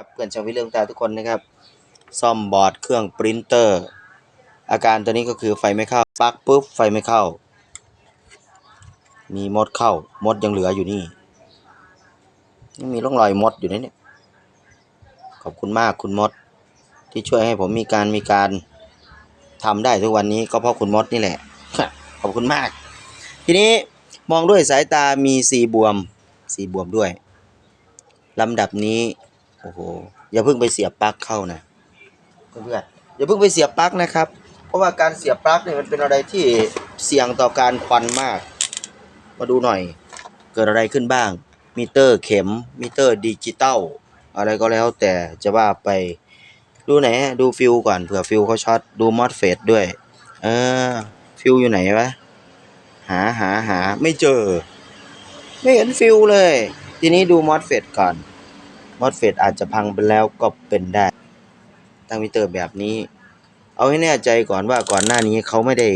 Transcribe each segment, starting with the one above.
ครับเพื่อนชาววิเรื่องตาทุกคนนะครับ ซ่อมบอร์ดเครื่องปรินเตอร์ อาการตัวนี้ก็คือไฟไม่เข้าปลั๊กปุ๊บไฟไม่เข้า มีมดเข้ามดยังเหลืออยู่นี่ยังมีร่องรอยมดอยู่นะเนี่ยขอบคุณมากคุณมด ที่ช่วยให้ผมมีการมีการทำได้ทุกวันนี้ก็เพราะคุณมดนี่แหละ ขอบคุณมาก ทีนี้มองด้วยสายตามีสีบวมสีบวมด้วยลำดับนี้ โอ้โหอย่าเพิ่งไปเสียบปลั๊กเข้านะเพื่อนๆอย่าเพิ่งไปเสียบปลั๊กนะครับ เพราะว่าการเสียบปลั๊กเนี่ยมันเป็นอะไรที่เสี่ยงต่อการควันมาก มาดูหน่อย เกิดอะไรขึ้นบ้าง มิเตอร์เข็ม มิเตอร์ดิจิตอลอะไรก็แล้วแต่จะว่าไปดูไหนดูฟิวก่อนเผื่อฟิวเขาช็อตดูมอสเฟตด้วย เออ ฟิวอยู่ไหนวะหาหาหาไม่เจอ ไม่เห็นฟิวเลย ทีนี้ดูมอสเฟตก่อน มอสเฟตอาจจะพังไปแล้วก็เป็นได้ ตั้งมิเตอร์แบบนี้ เอาให้แน่ใจก่อนว่าก่อนหน้านี้เขาไม่ได้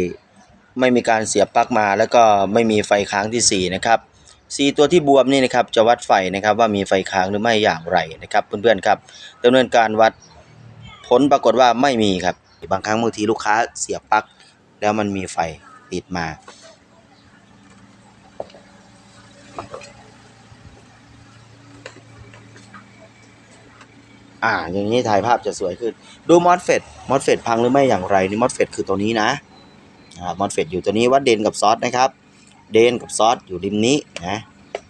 ไม่มีการเสียบปลั๊กมา แล้วก็ไม่มีไฟค้างที่ 4 นะครับสีตัวที่บวมนี่นะครับจะวัดไฟนะครับว่ามีไฟค้างหรือไม่อย่างไรนะครับเพื่อนๆครับดำเนินการวัดผลปรากฏว่าไม่มีครับ บางครั้งบางทีลูกค้าเสียบปลั๊กแล้วมันมีไฟติดมา อ่า อย่างนี้ถ่ายภาพจะสวยขึ้น ดูมอสเฟตมอสเฟตพังหรือไม่อย่างไรนี่มอสเฟตคือตัวนี้นะอ่ามอสเฟตอยู่ตัวนี้วัดเดนกับซอสนะครับ เดนกับซอสอยู่ริมนี้นะ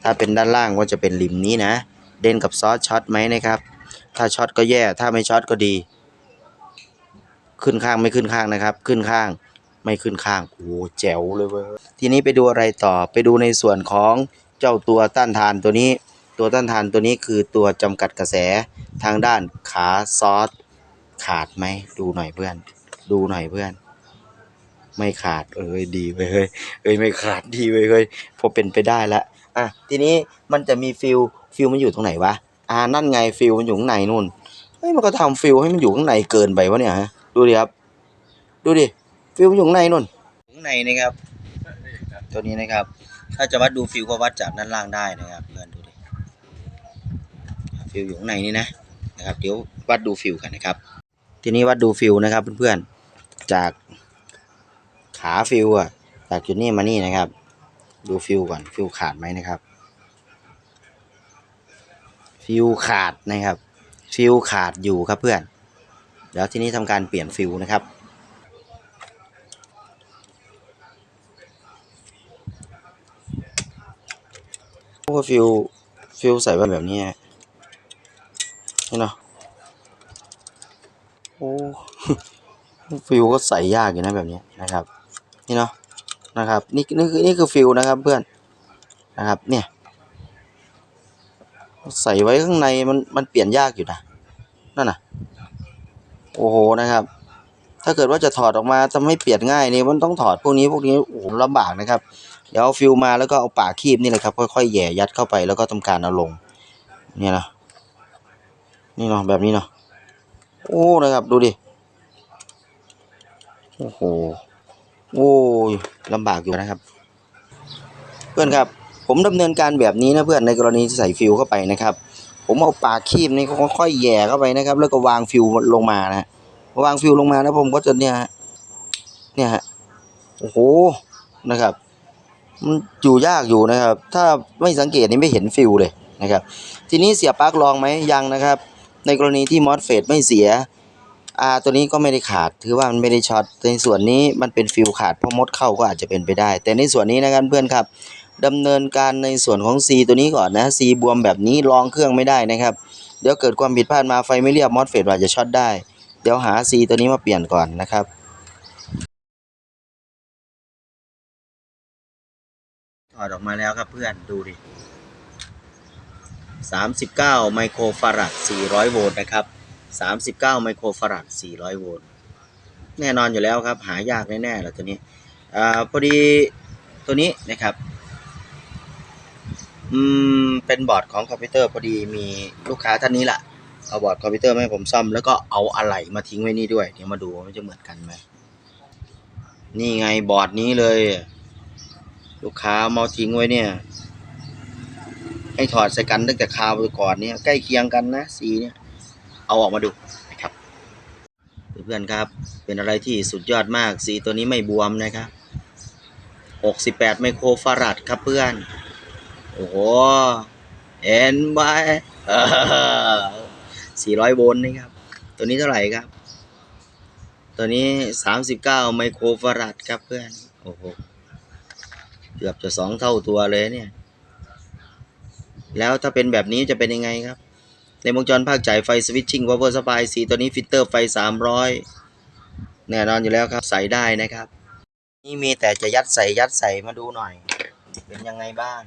ถ้าเป็นด้านล่างก็จะเป็นริมนี้นะ เดนกับซอสช็อตไหมนะครับ ถ้าช็อตก็แย่ ถ้าไม่ช็อตก็ดี ขึ้นข้างไม่ขึ้นข้างนะครับ ขึ้นข้างไม่ขึ้นข้างโอ้แจ๋วเลยเว้ยทีนี้ไปดูอะไรต่อไปดูในส่วนของเจ้าตัวต้านทานตัวนี้ ตัวต้านทานตัวนี้คือตัวจำกัดกระแสทางด้านขาซอสขาดไหมดูหน่อยเพื่อน ดูหน่อยเพื่อน ไม่ขาดเอ้ยดีเว้ยเฮ้ยเอ้ยไม่ขาดดีเว้ยเฮ้ยพอเป็นไปได้ละอะทีนี้มันจะมีฟิลฟิลมันอยู่ตรงไหนวะอ่านั่นไงฟิลมันอยู่ข้างในนู่นเฮ้ยมันก็ทำฟิลให้มันอยู่ข้างในเกินไปวะเนี่ยฮะดูดิครับ ดูดิฟิลมันอยู่ข้างในนู่นข้างในนะครับ ตัวนี้นะครับ ถ้าจะวัดดูฟิลก็วัดจากด้านล่างได้นะครับเพื่อนดู ฟิลอยู่ข้างในนี่นะนะครับ เดี๋ยววัดดูฟิลกันนะครับ ทีนี้วัดดูฟิลนะครับเพื่อนๆ จากขาฟิลอะจากจุดนี้มานี่นะครับ ดูฟิลก่อนฟิลขาดไหมนะครับ ฟิลขาดนะครับ ฟิลขาดอยู่ครับเพื่อน เดี๋ยวทีนี้ทำการเปลี่ยนฟิลนะครับพว่าฟิลฟิลใส่แบบนี้ นี่เนาะโอ้ฟิลก็ใส่ยากอยู่นะแบบนี้นะครับ นี่เนาะนะครับนี่นี่คือนี่คือฟิลนะครับเพื่อนนะครับเนี่ยใส่ไว้ข้างในมันมันเปลี่ยนยากอยู่นะนั่นน่ะโอ้โหนะครับ ถ้าเกิดว่าจะถอดออกมาทำให้เปลี่ยนง่ายนี่มันต้องถอดพวกนี้พวกนี้โอ้โหลำบากนะครับ เดี๋ยวเอาฟิลมาแล้วก็เอาปากคีบนี่แหละครับ ค่อยๆแย่ยัดเข้าไปแล้วก็ทำการเอาลงเนี่ยนะ นี่เนาะแบบนี้เนาะโอ้นะครับดูดิโอ้โหโอ้ยลำบากอยู่นะครับ เพื่อนครับ ผมดำเนินการแบบนี้นะเพื่อนในกรณีที่ใส่ฟิวเข้าไปนะครับ ผมเอาปากคีบนี่ค่อยๆแย่เข้าไปนะครับ แล้วก็วางฟิวลงมานะฮะวางฟิวลงมานะผมก็จะเนี่ยเนี่ยฮะโอ้โหนะครับมันอยู่ยากอยู่นะครับ ถ้าไม่สังเกตนี่ไม่เห็นฟิวเลยนะครับ ทีนี้เสียปลั๊กลองไหมยังนะครับ ในกรณีที่มอสเฟตไม่เสียอาตัวนี้ก็ไม่ได้ขาดถือว่ามันไม่ได้ช็อตในส่วนนี้มันเป็นฟิวขาดเพราะมดเข้าก็อาจจะเป็นไปได้ แต่ในส่วนนี้นะครับเพื่อนครับดำเนินการในส่วนของ C ตัวนี้ก่อนนะ C บวมแบบนี้ลองเครื่องไม่ได้นะครับ เดี๋ยวเกิดความผิดพลาดมาไฟไม่เรียบมอสเฟตอาจจะช็อตได้ เดี๋ยวหา C ตัวนี้มาเปลี่ยนก่อนนะครับถอดออกมาแล้วครับเพื่อนดูดิ 39 ไมโครฟาราด 400 โวลต์นะครับ 39 ไมโครฟาราด 400 โวลต์ แน่นอนอยู่แล้วครับ หายากแน่ๆแล้วตัวนี้อพอดีตัวนี้นะครับอืมเป็นบอร์ดของคอมพิวเตอร์พอดีมีลูกค้าท่านนี้แหละเอาบอร์ดคอมพิวเตอร์มาให้ผมซ่อมแล้วก็เอาอะไหล่มาทิ้งไว้นี่ด้วย เดี๋ยวมาดูว่ามันจะเหมือนกันไหม นี่ไงบอร์ดนี้เลย ลูกค้ามาทิ้งไว้เนี่ย ให้ถอดใส่กันตั้งแต่คาวไปก่อนเนี่ยใกล้เคียงกันนะสีเนี่ยเอาออกมาดูนะครับเพื่อนๆครับ เป็นอะไรที่สุดยอดมากสีตัวนี้ไม่บวมนะครับ 68 ไมโครฟาราดครับเพื่อน โอ้โหเห็นไหมเออ400 โวลต์นะครับ ตัวนี้เท่าไหร่ครับ ตัวนี้ 39 ไมโครฟาราดครับเพื่อน โอ้โห เกือบจะสองเท่าตัวเลยเนี่ย แล้วถ้าเป็นแบบนี้จะเป็นยังไงครับ ในวงจรภาคจ่ายไฟสวิตชิ่ง power supply สีตัวนี้ฟิลเตอร์ไฟ 300 แน่นอนอยู่แล้วครับ ใส่ได้นะครับ นี่มีแต่จะยัดใส่ยัดใส่มาดูหน่อย เป็นยังไงบ้าง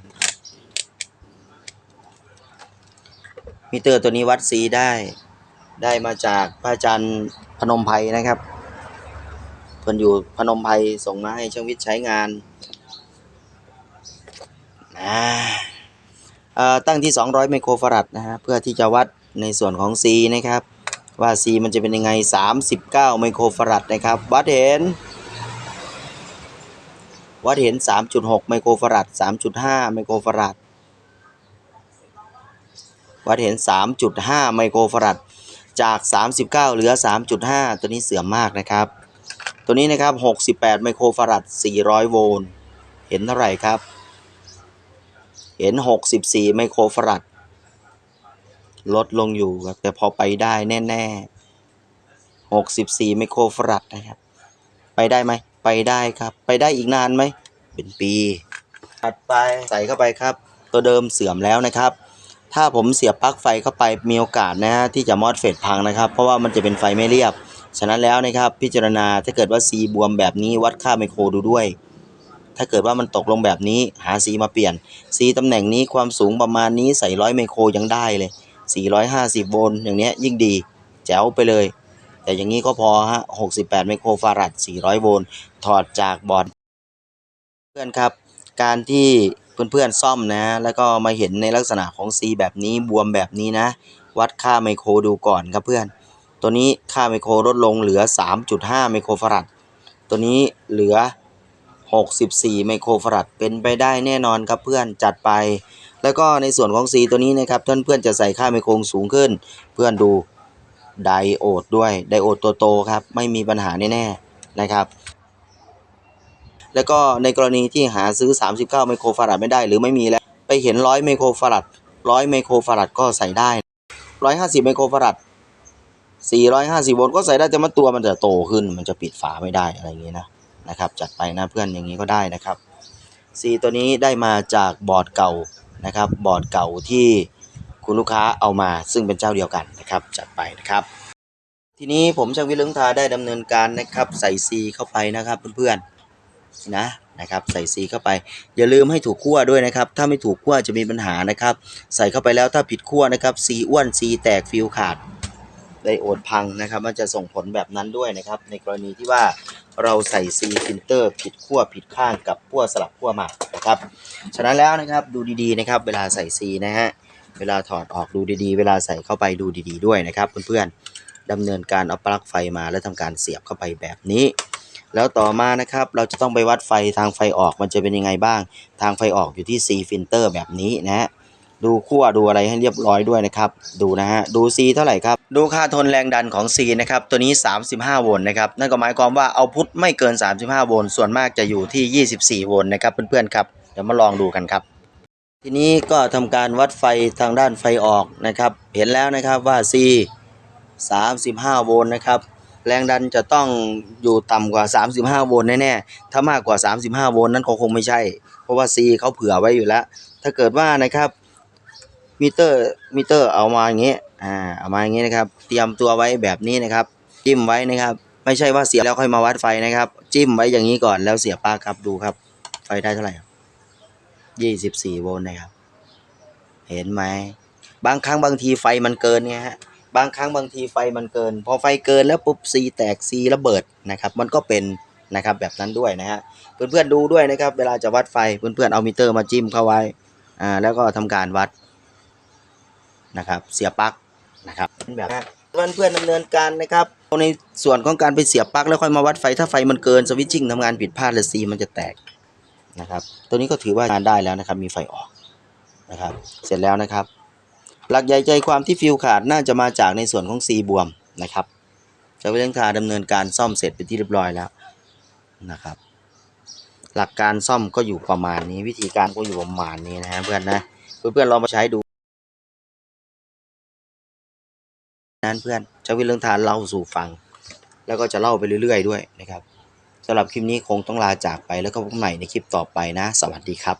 มิเตอร์ตัวนี้วัดสีได้ ได้มาจากพระอาจารย์พนมไพรนะครับเพิ่นอยู่พนมไพรส่งมาให้ช่างวิทย์ใช้งานอ่า ตั้งที่ 200 ไมโครฟารัดนะฮะเพื่อที่จะวัดในส่วนของ C นะครับ ว่า C มันจะเป็นยังไง 39 ไมโครฟารัดนะครับ วัดเห็น วัดเห็น 3.6 ไมโครฟารัด 3.5 ไมโครฟารัด วัดเห็น 3.5 ไมโครฟารัด จาก 39 เหลือ 3.5 ตัวนี้เสื่อมมากนะครับ ตัวนี้นะครับ 68 ไมโครฟารัด 400 โวลต์ เห็นเท่าไหร่ครับ เห็น 64 ไมโครฟรัดลดลงอยู่ครับ แต่พอไปได้แน่ ๆ 64 ไมโครฟรัดนะครับ ไปได้ไหม ไปได้ครับ ไปได้อีกนานไหม เป็นปีถัดไปใส่เข้าไปครับ ตัวเดิมเสื่อมแล้วนะครับ ถ้าผมเสียบปลั๊กไฟเข้าไปมีโอกาสนะฮะที่จะมอดเฟดพังนะครับ เพราะว่ามันจะเป็นไฟไม่เรียบ ฉะนั้นแล้วนะครับ พิจารณาถ้าเกิดว่า C บวมแบบนี้วัดค่าไมโครดูด้วย ถ้าเกิดว่ามันตกลงแบบนี้หา C มาเปลี่ยน C ตำแหน่งนี้ความสูงประมาณนี้ใส่ร้อยไมโครยังได้เลย 450 โวลต์อย่างเนี้ยยิ่งดี แจ๋วไปเลย แต่อย่างนี้ก็พอฮะ 68 ไมโครฟารัด400 โวลต์ถอดจากบอร์ดเพื่อนครับ การที่เพื่อนๆซ่อมนะ แล้วก็มาเห็นในลักษณะของ C แบบนี้บวมแบบนี้นะ วัดค่าไมโครดูก่อนครับเพื่อน ตัวนี้ค่าไมโครลดลงเหลือ 3.5 ไมโครฟารัดตัวนี้เหลือ 64 ไมโครฟารัดเป็นไปได้แน่นอนครับเพื่อนจัดไป แล้วก็ในส่วนของ C ตัวนี้นะครับท่านเพื่อนจะใส่ค่าไมโครสูงขึ้น เพื่อนดูไดโอดด้วยไดโอดตัวโตครับไม่มีปัญหาแน่ๆนะครับแล้วก็ในกรณีที่หาซื้อ 39 ไมโครฟารัดไม่ได้หรือไม่มีแล้ว ไปเห็น 100 ไมโครฟารัด 100 ไมโครฟารัดก็ใส่ได้ 150 ไมโครฟารัด 450 โวลต์ก็ใส่ได้แต่มันตัวมันจะโตขึ้น มันจะปิดฝาไม่ได้อะไรอย่างนี้นะ นะครับจัดไปนะเพื่อนอย่างนี้ก็ได้นะครับ C ตัวนี้ได้มาจากบอร์ดเก่านะครับ บอร์ดเก่าที่คุณลูกค้าเอามาซึ่งเป็นเจ้าเดียวกันนะครับจัดไปนะครับ ทีนี้ผมช่างวิลึงทาได้ดำเนินการนะครับใส่ C เข้าไปนะครับเพื่อนๆนะนะครับใส่ C เข้าไป อย่าลืมให้ถูกขั้วด้วยนะครับ ถ้าไม่ถูกขั้วจะมีปัญหานะครับ ใส่เข้าไปแล้วถ้าผิดขั้วนะครับ C อ้วน C แตกฟิวขาด ไดโอดพังนะครับ มันจะส่งผลแบบนั้นด้วยนะครับ ในกรณีที่ว่าเราใส่ C ฟิลเตอร์ผิดขั้วผิดข้างกับขั้วสลับขั้วมานะครับฉะนั้นแล้วนะครับดูดีๆนะครับ เวลาใส่ C นะฮะเวลาถอดออกดูดีๆ เวลาใส่เข้าไปดูดีๆด้วยนะครับเพื่อนๆดำเนินการเอาปลั๊กไฟมาแล้วทำการเสียบเข้าไปแบบนี้ แล้วต่อมานะครับเราจะต้องไปวัดไฟทางไฟออกมันจะเป็นยังไงบ้าง ทางไฟออกอยู่ที่ C ฟิลเตอร์แบบนี้นะฮะ ดูขั้วดูอะไรให้เรียบร้อยด้วยนะครับ ดูนะฮะ ดู C เท่าไหร่ครับ ดูค่าทนแรงดันของ C นะครับ ตัวนี้ 35 โวลต์นะครับ นั่นก็หมายความว่าเอาพุทไม่เกิน 35 โวลต์ ส่วนมากจะอยู่ที่ 24 โวลต์นะครับ เพื่อนๆครับ เดี๋ยวมาลองดูกันครับ ทีนี้ก็ทำการวัดไฟทางด้านไฟออกนะครับ เห็นแล้วนะครับว่า C 35 โวลต์นะครับ แรงดันจะต้องอยู่ต่ำกว่า 35 โวลต์แน่ๆ ถ้ามากกว่า 35 โวลต์นั้นก็คงไม่ใช่ เพราะว่า C เขาเผื่อไว้อยู่แล้ว ถ้าเกิดว่านะครับ มิเตอร์มิเตอร์เอามาอย่างเงี้ยอ่าเอามาอย่างเงี้ยนะครับ เตรียมตัวไว้แบบนี้นะครับจิ้มไว้นะครับ ไม่ใช่ว่าเสียบแล้วค่อยมาวัดไฟนะครับ จิ้มไว้อย่างนี้ก่อนแล้วเสียบปลั๊กครับดูครับ ไฟได้เท่าไหร่ยี่สิบสี่โวลต์นะครับ เห็นไหมบางครั้งบางทีไฟมันเกินไงฮะบางครั้งบางทีไฟมันเกิน พอไฟเกินแล้วปุ๊บซีแตกซีระเบิดนะครับ มันก็เป็นนะครับแบบนั้นด้วยนะฮะเพื่อนๆดูด้วยนะครับ เวลาจะวัดไฟเพื่อนๆเอามิเตอร์มาจิ้มเข้าไว้อ่าแล้วก็ทำการวัด นะครับ เสียบปลั๊กนะครับเป็นแบบเพื่อนเพื่อนดำเนินการนะครับในส่วนของการไปเสียบปลั๊กแล้วค่อยมาวัดไฟถ้าไฟมันเกินสวิตชิ่งทำงานผิดพลาดเลยซีมันจะแตกนะครับ ตัวนี้ก็ถือว่างานได้แล้วนะครับ มีไฟออกนะครับ เสร็จแล้วนะครับ หลักใหญ่ใจความที่ฟิวขาดน่าจะมาจากในส่วนของซีบวมนะครับจ้าวิเลงทาดำเนินการซ่อมเสร็จเป็นที่เรียบร้อยแล้วนะครับ หลักการซ่อมก็อยู่ประมาณนี้วิธีการก็อยู่ประมาณนี้นะฮะเพื่อนนะเพื่อนๆลองมาใช้ดู นั้นเพื่อนเจ้าวิเลงทานเล่าสู่ฟัง แล้วก็จะเล่าไปเรื่อยๆ ด้วยนะครับสำหรับคลิปนี้คงต้องลาจากไปแล้วก็พบใหม่ในคลิปต่อไปนะ สวัสดีครับ